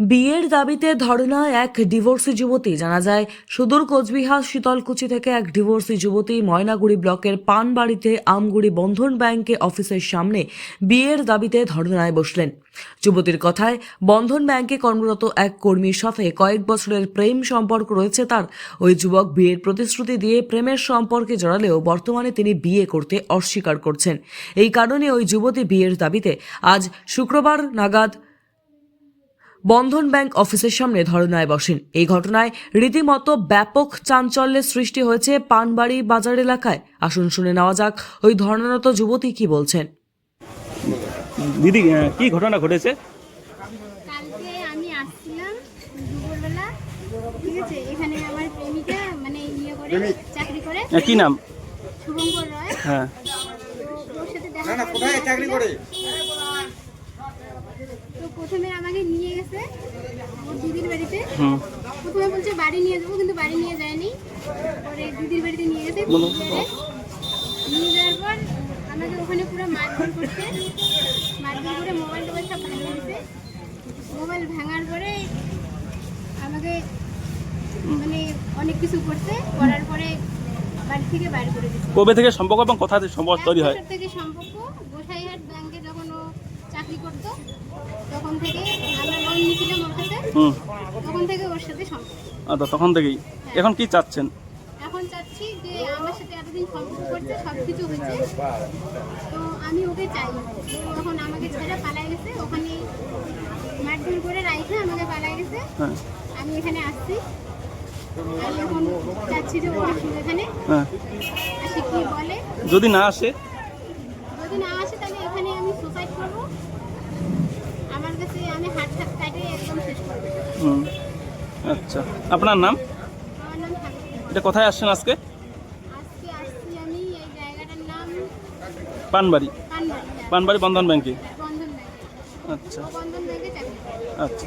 বিয়ের দাবিতে ধর্নায় এক ডিভোর্সি যুবতী। জানা যায়, সুদূর কোচবিহার শীতলকুচি থেকে এক ডিভোর্সি যুবতী ময়নাগুড়ি ব্লকের পানবাড়িতে আমগুড়ি বন্ধন ব্যাংকে অফিসের সামনে বিয়ের দাবিতে ধর্নায় বসলেন। যুবতীর কথায়, বন্ধন ব্যাংকে কর্মরত এক কর্মীর সাথে কয়েক বছরের প্রেম সম্পর্ক রয়েছে তার। ওই যুবক বিয়ের প্রতিশ্রুতি দিয়ে প্রেমের সম্পর্কে জড়ালেও বর্তমানে তিনি বিয়ে করতে অস্বীকার করছেন। এই কারণে ওই যুবতী বিয়ের দাবিতে আজ শুক্রবার নাগাদ বন্ধন ব্যাংক অফিসের সামনে ধর্নায় বসেন। এই ঘটনায় রীতিমতো ব্যাপক চাঞ্চল্যের সৃষ্টি হয়েছে পানবাড়ি বাজার এলাকায়। আসুন শুনে নেওয়া যাক ওই ধর্নারত যুবতী কি বলছেন। দিদি কি ঘটনা ঘটেছে? কালকে আমি আসছিলাম দুপুরবেলা ঠিক আছে? এখানে আমার প্রেমিকা মানে ইয়ে করে চাকরি করে। কি নাম? শুভঙ্কর রয়। হ্যাঁ। ওর সাথে দেখা না কোথায় চাকরি করে? তো প্রথমে আমাকে নিয়ে গেছে ওর দিদির বাড়িতে। প্রথমে বলছে বাড়ি নিয়ে যাব কিন্তু বাড়ি নিয়ে যায়নি। পরে দিদির বাড়িতে নিয়ে গেছে নিয়ে যাওয়ার পর আমাকে ওখানে পুরো মারধর করছে। মারধর করে মোবাইল টোবাইল সব ভাঙে দিছে মোবাইল ভাঙার পরে আমাকে মানে অনেক কিছু করছে করার পরে বাড়ি থেকে বাইরে করে দিচ্ছে কবে থেকে সম্পর্ক এবং কথা থেকে সম্পর্ক তৈরি হয়? থেকে সম্পর্ক। গোসাইহাট ব্যাংকে যখন ও চাকরি করতো তখন থেকে আমরা লোন নিয়েছিলাম ওর কাছে হুম। তখন থেকে ওর সাথে সম্পর্ক। আচ্ছা তখন থেকেই। এখন কি চাচ্ছেন? এখন চাচ্ছি যে আমার সাথে এতদিন সম্পর্ক করছে সব কিছু হয়েছে। তো আমি ওকে চাই। তখন আমাকে ছেড়ে পালাই গেছে। ওখানে মারধর করে রাইখে আমাকে পালাই গেছে। হ্যাঁ। আমি এখানে আসছি। আমি এখন চাচ্ছি যে ও আসুক এখানে। হ্যাঁ। আসে কি বলে? যদি না আসে? যদি না আসে তাহলে এখানে আমি সুসাইড করব। আমার কাছে আমি হুম। আচ্ছা। আপনার নাম? এটা কোথায় আসছেন আজকে? পানবাড়ি। পানবাড়ি পানবাড়ি বন্ধন ব্যাংকে? আচ্ছা। আচ্ছা।